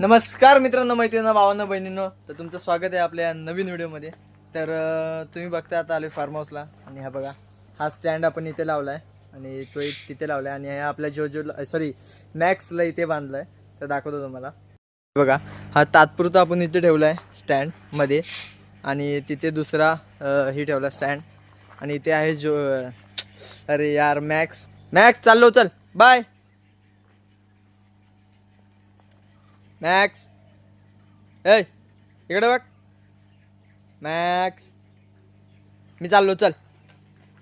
नमस्कार मित्रांनो मैत्रिणींना भावांना बहिणींनो. तर तुमचं स्वागत आहे आपल्या नवीन व्हिडिओमध्ये. तर तुम्ही बघता आता आले फार्म हाऊसला आणि हा बघा हा स्टँड आपण इथे लावला आहे आणि तो एक तिथे लावला आहे आणि हा आपल्या जोजोला सॉरी मॅक्सला इथे बांधला आहे तर दाखवतो तुम्हाला. बघा हा तात्पुरता आपण इथे ठेवला आहे स्टँडमध्ये आणि तिथे दुसरा ही ठेवला स्टँड आणि इथे आहे जो अरे यार मॅक्स मॅक्स चाललो चल. बाय मॅक्स ए इकडे बघ. मॅक्स मी चाललो चल.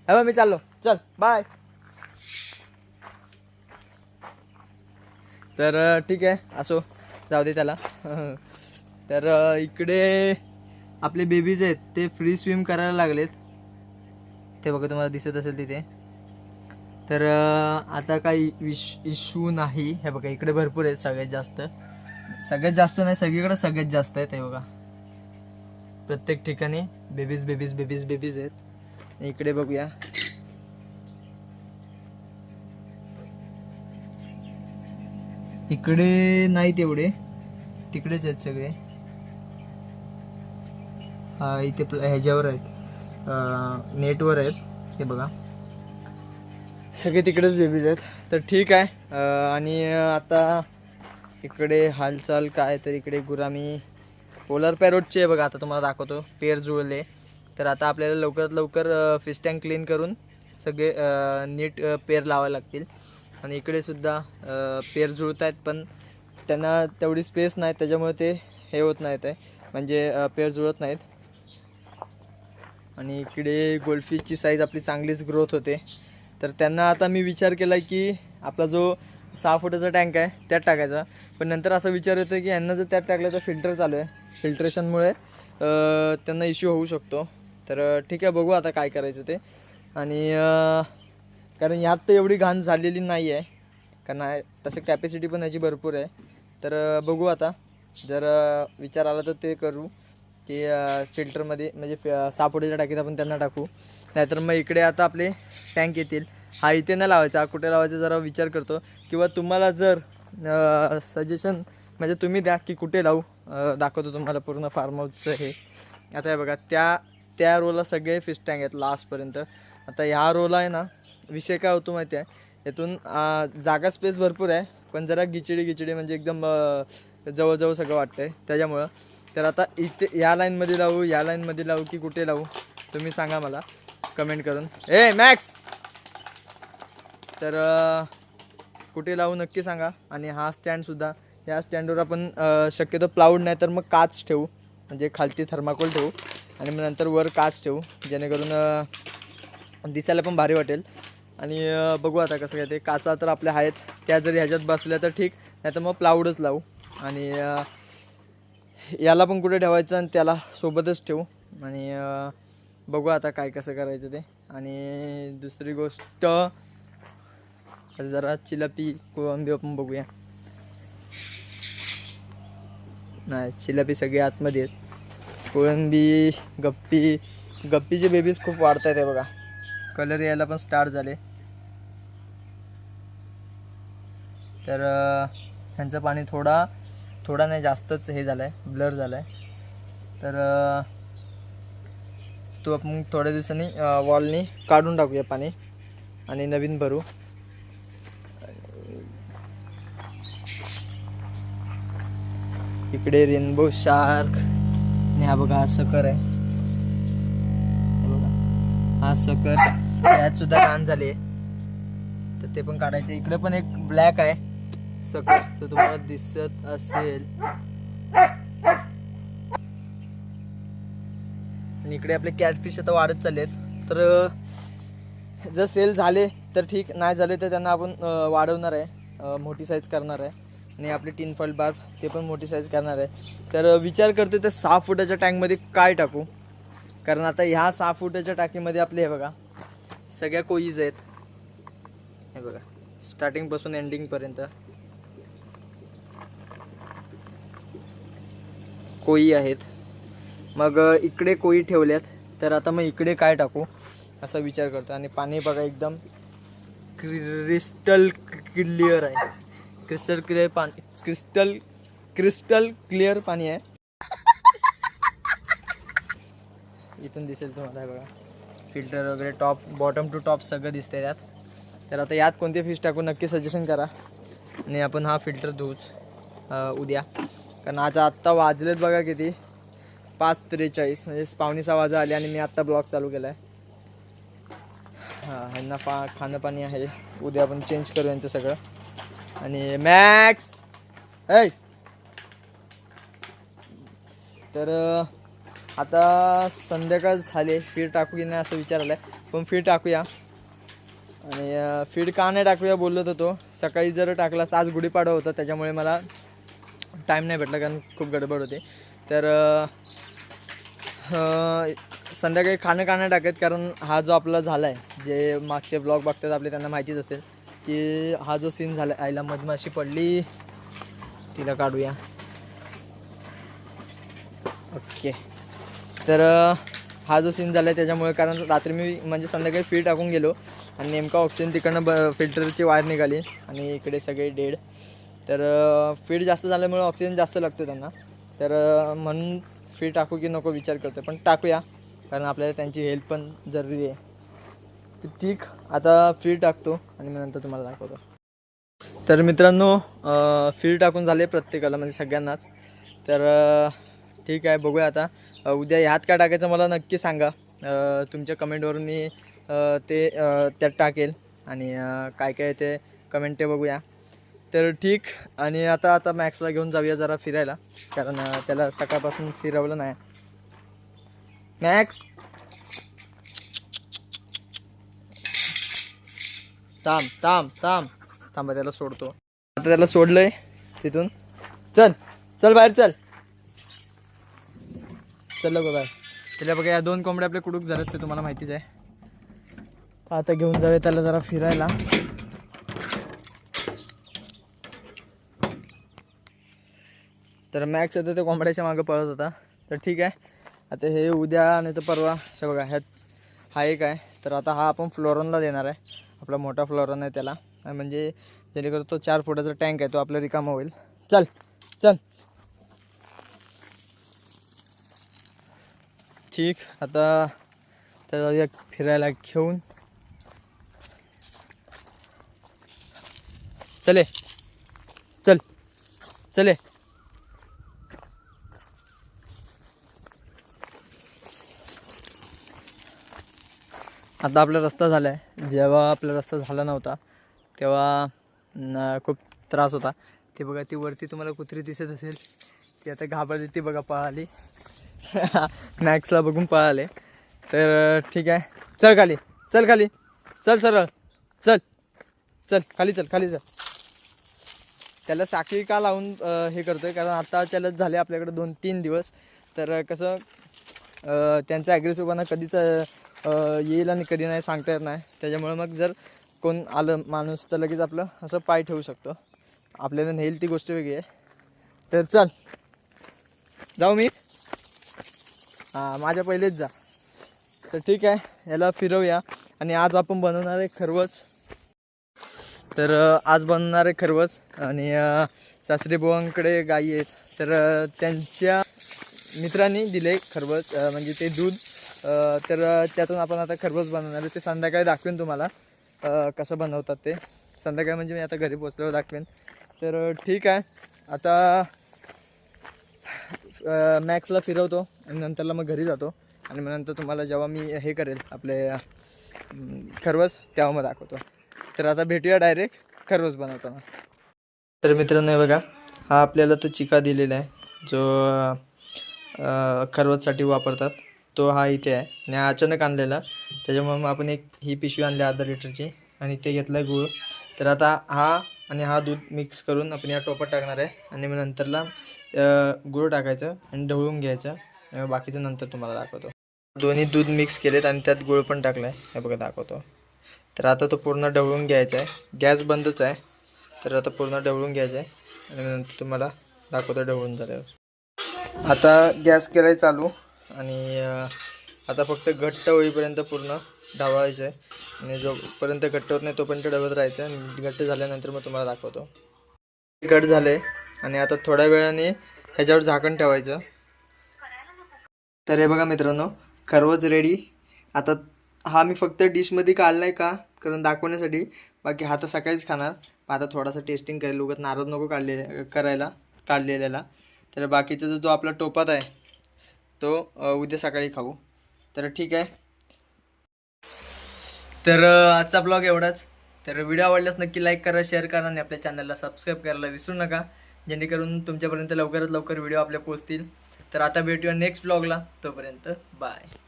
हे मी चाललो. चल बाय तर ठीक आहे असो. जाऊ दे त्याला. तर इकडे आपले बेबीज आहेत ते फ्री स्विम करायला लागलेत. ते बघा तुम्हाला दिसत असेल तिथे. तर आता काही विश इश्यू नाही. हे बघा इकडे भरपूर आहेत सगळ्यात जास्त. सगळ्यात जास्त नाही सगळीकडे सगळ्यात जास्त आहेत हे बघा. प्रत्येक ठिकाणी बेबीज बेबीज बेबीज बेबीज आहेत. इकडे बघूया. इकडे नाही तेवढे तिकडेच आहेत सगळे. हा इथे ह्याच्यावर आहेत. नेटवर आहेत. हे बघा. सगळे तिकडेच बेबीज आहेत. तर ठीक आहे. आणि आता इकडे हालचाल काय तर इकडे गुरामी पोलर पॅरोटचे बघा आता तुम्हाला दाखवतो. पेर जुळले. तर आता आपल्याला लवकरात लवकर फिश टँक क्लीन करून सगळे नीट पेर लावावे लागतील. आणि इकडे सुद्धा पेर जुळत आहेत पण त्यांना तेवढी स्पेस नाही त्याच्यामुळे ते हे होत नाहीत आहे. म्हणजे पेर जुळत नाहीत. आणि इकडे गोल्डफिशची साईज आपली चांगलीच ग्रोथ होते. तर त्यांना आता मी विचार केला की आपला जो सहा फुटाचा टँक आहे त्यात टाकायचा. पण नंतर असा विचार येतो की यांना जर त्यात टाकलं तर फिल्टर चालू आहे. फिल्ट्रेशनमुळे त्यांना इश्यू होऊ शकतो. तर ठीक आहे बघू आता काय करायचं ते. आणि कारण यात तर एवढी घाण झालेली नाही आहे कारण तसं कॅपॅसिटी पण याची भरपूर आहे. तर बघू आता. जर विचार आला तर ते करू. की फिल्टरमध्ये म्हणजे फि- सहा फुटाच्या टाकीत आपण त्यांना टाकू. नाहीतर मग इकडे आता आपले टँक येतील. हा इथे नाही लावायचा हा कुठे लावायचा जरा विचार करतो. किंवा तुम्हाला जर सजेशन म्हणजे तुम्ही द्या की कुठे लावू. दाखवतो तुम्हाला पूर्ण फार्म हाऊसचं हे. आता हे बघा त्या त्या रोला सगळे फिश टँक आहेत लास्टपर्यंत आता ह्या रोला आहे ना विषय काय होतो माहिती आहे? यातून जागा स्पेस भरपूर आहे पण जरा गिचडी गिचडी म्हणजे एकदम जवळजवळ सगळं वाटतं आहे त्याच्यामुळं तर आता इथे या लाईनमध्ये लावू या लाईनमध्ये लावू की कुठे लावू? तुम्ही सांगा मला. कमेंट करून. ए मॅक्स तर कुठे लावू नक्की सांगा. आणि हा स्टँडसुद्धा या स्टँडवर आपण शक्यतो प्लाऊड नाही तर मग काच ठेवू. म्हणजे खालती थर्माकोल ठेवू. आणि मग नंतर वर काच ठेवू. जेणेकरून दिसायला पण भारी वाटेल. आणि बघू आता कसं काय ते. काचा तर आपल्या आहेत. त्या जरी ह्याच्यात बसल्या तर ठीक. नाही तर मग प्लाऊडच लावू. आणि याला पण कुठे ठेवायचं आणि त्याला सोबतच ठेवू. आणि बघू आता काय कसं करायचं ते. आणि दुसरी गोष्ट आता जरा चिलापी कोळंबी आपण बघूया नाही चिलापी सगळे आतमध्ये आहेत. कोळंबी गप्पी गप्पीचे बेबीज खूप वाढत आहेत बघा. कलर यायला पण स्टार्ट झाले. तर ह्यांचं पाणी थोडा थोडा नाही जास्तच हे झालं आहे ब्लर झालं आहे तर तो आपण थोड्या दिवसांनी वॉलनी काढून टाकूया पाणी. आणि नवीन भरू. इकडे रेनबो शार्क. आणि हा बघा हा सकर आहे. बघा. हा सकर त्यात सुद्धा घाण झाले. तर ते पण काढायचे. इकडे पण एक ब्लॅक आहे. सकर. तर तुम्हाला दिसत असेल. आणि इकडे आपले कॅटफिश आता वाढत चाललेत. तर जर सेल झाले तर ठीक. नाही झाले तर त्यांना आपण वाढवणार आहे. मोठी साईज करणार आहे. आणि आपले टीन फॉईल बार ते पण मोठी साईज करणार आहे. तर विचार करतो त्या सहा फुटाच्या टँकमध्ये काय टाकू? कारण आता ह्या सहा फुटाच्या टाकीमध्ये आपले हे बघा सगळ्या कोईज आहेत. हे बघा स्टार्टिंगपासून एंडिंगपर्यंत कोई आहेत. मग इकडे कोई ठेवल्यात. तर आता मग इकडे काय टाकू? असा विचार करतो आणि पाणी बघा एकदम क्रिस्टल क्लिअर आहे. क्रिस्टल क्लिअर पाणी क्रिस्टल क्रिस्टल क्लिअर पाणी आहे. इथून दिसेल तुम्हाला बघा. फिल्टर वगैरे टॉप बॉटम टू टॉप सगळं दिसतंय त्यात. तर आता यात कोणते फिश टाकू नक्की सजेशन करा. आणि आपण हा फिल्टर धुऊच उद्या. कारण आज आत्ता वाजलेत बघा किती. पाच त्रेचाळीस म्हणजे पावणे सहा वाजा आले आणि मी आत्ता ब्लॉग चालू केला आहे हां ह्यांना पा खाणं पाणी आहे. उद्या आपण चेंज करू यांचं सगळं. आणि मॅक्स ऐ तर आता संध्याकाळ झाले फीड टाकू की नाही असं विचारलं आहे. पण फीड टाकूया. आणि फीड का नाही टाकूया बोलत होतो सकाळी जर टाकला तर आज गुढीपाडवा होता. त्याच्यामुळे मला टाईम नाही भेटला कारण खूप गडबड होती. तर संध्याकाळी खाणं का नाही टाकत? कारण हा जो आपला झाला आहे जे मागचे ब्लॉग बघतात आपले त्यांना माहितीच असेल. की हा जो सीन झाला आईला मधमाशी पडली तिला काढूया. ओके तर हा जो सीन झाला आहे त्याच्यामुळे कारण रात्री मी म्हणजे संध्याकाळी फीड टाकून गेलो आणि नेमका ऑक्सिजन तिकडनं ब फिल्टरची वायर निघाली आणि इकडे सगळे डेड तर फीड जास्त झाल्यामुळे ऑक्सिजन जास्त लागतो त्यांना. तर म्हणून फीड टाकू की नको विचार करतो पण टाकूया कारण आपल्याला त्यांची हेल्प पण जरुरी आहे. तर ठीक. आता फीड टाकतो आणि मग नंतर तुम्हाला दाखवतो. तर मित्रांनो फीड टाकून झाले प्रत्येकाला म्हणजे सगळ्यांनाच. तर ठीक आहे बघूया आता. उद्या ह्यात काय टाकायचं मला नक्की सांगा. तुमच्या कमेंटवरून मी ते त्यात टाकेल. आणि काय काय ते कमेंट ते बघूया. तर ठीक आणि आता आता मॅक्सला घेऊन जाऊया जरा फिरायला. कारण त्याला सकाळपासून फिरवलं नाही. मॅक्स थांब थांब थांब. थांबा त्याला सोडतो. आता त्याला सोडलंय तिथून. चल चल बाहेर चल. चल बघा त्याला बघा या दोन कोंबड्या आपले कुडूक झाल्यात ते तुम्हाला माहितीच आहे. आता घेऊन जाऊया त्याला जरा फिरायला. तर मॅक्स आता ते कोंबड्याच्या मागं पळत होता. तर ठीक आहे. आता हे उद्या नाही तर परवा हे बघा ह्यात हा एक आहे. तर आता हा आपण फ्लोरनला देणार आहे. आपला मोठा फ्लोरन आहे त्याला. म्हणजे जेणेकरून तो चार फुटाचा टँक आहे तो आपला रिकामा होईल. चल चल. ठीक आता त्याला फिरायला घेऊन. चले चल चले आता आपला रस्ता झाला आहे जेव्हा आपला रस्ता झाला नव्हता तेव्हा खूप त्रास होता. ते बघा ती वरती तुम्हाला कुत्री दिसत असेल ती आता घाबरली ती बघा पळाली. मॅक्सला बघून पळाले. तर ठीक आहे. चल खाली चल खाली. चल सरळ. चल. चल खाली चल खाली चल. त्याला साखळी का लावून हे हे करतोय? कारण आता त्याला झाले आपल्याकडे दोन तीन दिवस. तर कसं त्यांचा ॲग्रेसिव्हपणा कधीच येईल आणि कधी नाही सांगता येत नाही. त्याच्यामुळे मग जर कोण आलं माणूस तर लगेच आपलं असं पाय ठेवू शकतो. आपल्याला नेईल ती गोष्ट वेगळी आहे. तर चल. जाऊ मी? हां माझ्या पहिलेच जा. तर ठीक आहे याला फिरवूया. आणि आज आपण बनवणार आहे खरवच तर आज बनवणार आहे खरवच आणि अ, गाई बुवांकडे आहेत. तर त्यांच्या मित्रांनी दिले खरवच म्हणजे ते दूध. तर त्यातून आपण आता खरबूज बनवणार आहे. ते संध्याकाळी दाखवेन तुम्हाला. कसं बनवतात ते. संध्याकाळी म्हणजे मी आता घरी पोचल्यावर दाखवेन. तर ठीक आहे. आता मॅक्सला फिरवतो आणि नंतरला मग घरी जातो. आणि मग नंतर तुम्हाला जेव्हा मी हे करेल आपले खरवस तेव्हा मग दाखवतो. तर आता भेटूया डायरेक्ट खरवस बनवताना. तर मित्रांनो बघा. हा आपल्याला तो चिका दिलेला आहे जो खरवससाठी वापरतात. तो हा इथे आहे. आणि हा अचानक आणलेला. त्याच्यामुळे मग आपण एक ही पिशवी आणली अर्धा लिटरची. आणि ते घेतलं गुळ. तर आता हा आणि हा दूध मिक्स करून आपण या टोपात टाकणार आहे. आणि मग नंतरला गुळ गूळ टाकायचं आणि ढवळून घ्यायचं. बाकीचं नंतर तुम्हाला दाखवतो. दोन्ही दूध मिक्स केलेत आणि त्यात गूळ पण टाकला आहे हे बघा दाखवतो. तर आता तो पूर्ण ढवळून घ्यायचा आहे. गॅस बंदच आहे. तर आता पूर्ण ढवळून घ्यायचं आहे. आणि नंतर तुम्हाला दाखवतो ढवळून झाल्यावर. आता गॅस केलाय चालू. आणि आता फक्त घट्ट होईपर्यंत पूर्ण ढवळायचं आहे. आणि जोपर्यंत घट्ट होत नाही तोपर्यंत डबत राहायचं आणि घट्ट झाल्यानंतर मग तुम्हाला दाखवतो. घट झालं. आहे आणि आता थोड्या वेळाने ह्याच्यावर झाकण ठेवायचं. तर हे बघा मित्रांनो खरवच रेडी आता हा मी फक्त डिशमध्ये काढला आहे का? कारण दाखवण्यासाठी. बाकी हा तर सकाळीच खाणार. आता थोडासा टेस्टिंग करेल. उगत नारद नको काढले करायला काढलेल्याला. तर बाकीचा जो आपला टोपात आहे तो उद्या सकाळी खाऊ. तर ठीक आहे. तर आजचा ब्लॉग एवढाच. तर व्हिडिओ आवडल्यास नक्की लाईक करा शेअर करा आणि आपल्या चॅनलला सबस्क्राईब करायला विसरू नका. जेणेकरून तुमच्यापर्यंत लवकरात लवकर व्हिडिओ आपल्या पोचतील तर आता भेटूया नेक्स्ट ब्लॉगला. तोपर्यंत बाय.